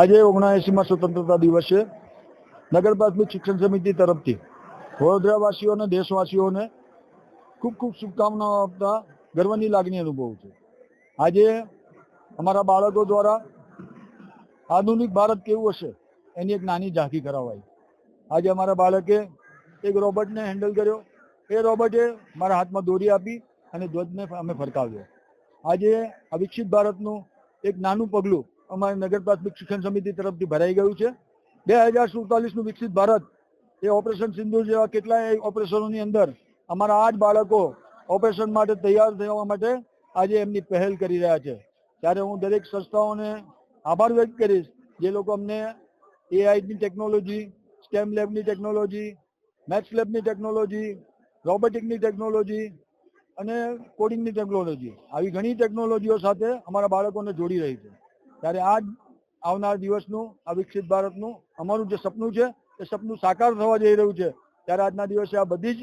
આજે ઓગણએંસીમાં સ્વતંત્રતા દિવસે નગર પ્રાથમિક શિક્ષણ સમિતિ તરફથી વડોદરાવાસીઓને, દેશવાસીઓને ખૂબ ખૂબ શુભકામનાઓ આપતા ગર્વની લાગણી અનુભવું છું. આજે અમારા બાળકો દ્વારા આધુનિક ભારત કેવું હશે એની એક નાની ઝાંખી કરાવાઈ. આજે અમારા બાળકે એક રોબોટને હેન્ડલ કર્યો. એ રોબોટે મારા હાથમાં દોરી આપી અને ધ્વજને અમે ફરકાવ્યો. આજે આ ભારતનું એક નાનું પગલું અમારી નગર પ્રાથમિક શિક્ષણ સમિતિ તરફથી ભરાઈ ગયું છે. બે હજાર સુડતાલીસનું વિકસિત ભારત એ ઓપરેશન સિંધુ જેવા કેટલાય ઓપરેશનોની અંદર અમારા આ જ બાળકો ઓપરેશન માટે તૈયાર થવા માટે આજે એમની પહેલ કરી રહ્યા છે. ત્યારે હું દરેક સંસ્થાઓને આભાર વ્યક્ત કરીશ. જે લોકો અમને એઆઈની ટેકનોલોજી સ્ટેમ લેબની ટેકનોલોજી મેથ્સ લેબની ટેકનોલોજી રોબોટિકની ટેકનોલોજી અને કોડિંગની ટેકનોલોજી આવી ઘણી ટેકનોલોજીઓ સાથે અમારા બાળકોને જોડી રહી છે. ત્યારે આ આવનાર દિવસનું, આ વિકસિત ભારતનું, અમારું જે સપનું છે, એ સપનું સાકાર થવા જઈ રહ્યું છે. ત્યારે આજના દિવસે આ બધી જ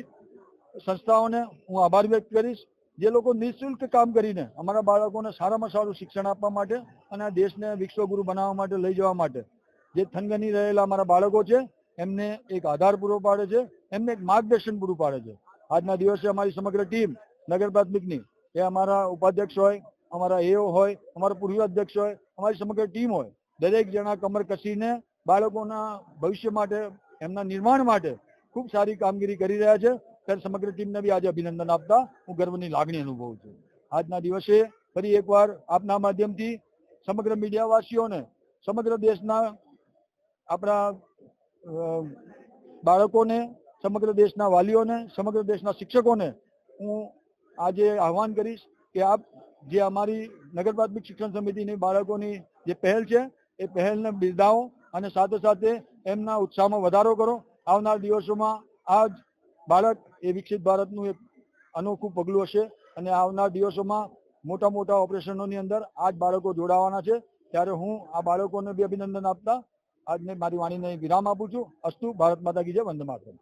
સંસ્થાઓને હું આભાર વ્યક્ત કરીશ. જે લોકો નિઃશુલ્ક કામ કરીને અમારા બાળકોને સારામાં સારું શિક્ષણ આપવા માટે અને આ દેશને વિશ્વગુરુ બનાવવા માટે લઈ જવા માટે જે થનગની રહેલા અમારા બાળકો છે, એમને એક આધાર પૂરો પાડે છે, એમને એક માર્ગદર્શન પૂરું પાડે છે. આજના દિવસે અમારી સમગ્ર ટીમ નગર પ્રાથમિકની, એ અમારા ઉપાધ્યક્ષ હોય અમારા એઓ હોય, અમારા પૂર્વ અધ્યક્ષ હોય, અમારી સમગ્ર ટીમ હોય. દરેક જણા કમર કસીને બાળકોના ભવિષ્ય માટે, એમના નિર્માણ માટે ખૂબ સારી કામગીરી કરી રહ્યા છે. ત્યારે સમગ્ર ટીમને બી આજે અભિનંદન આપતા હું ગર્વની લાગણી અનુભવું છું. આજના દિવસે ફરી એકવાર આપના માધ્યમથી સમગ્ર મીડિયાવાસીઓને, સમગ્ર દેશના આપણા બાળકોને, સમગ્ર દેશના વાલીઓને, સમગ્ર દેશના શિક્ષકોને હું આજે આહવાન કરીશ કે આપ જે અમારી નગર પ્રાથમિક શિક્ષણ સમિતિની બાળકોની જે પહેલ છે, એ પહેલને બિરદાવો અને સાથે સાથે એમના ઉત્સાહમાં વધારો કરો. આવનાર દિવસોમાં આ જ બાળક એ વિકસિત ભારતનું એક અનોખું પગલું હશે અને આવનાર દિવસોમાં મોટા મોટા ઓપરેશનોની અંદર આ જ બાળકો જોડાવાના છે. ત્યારે હું આ બાળકોને બી અભિનંદન આપતા આજને મારી વાણીને વિરામ આપું છું. અસ્તુ ભારત માતા કી જય, વંદે માતરમ.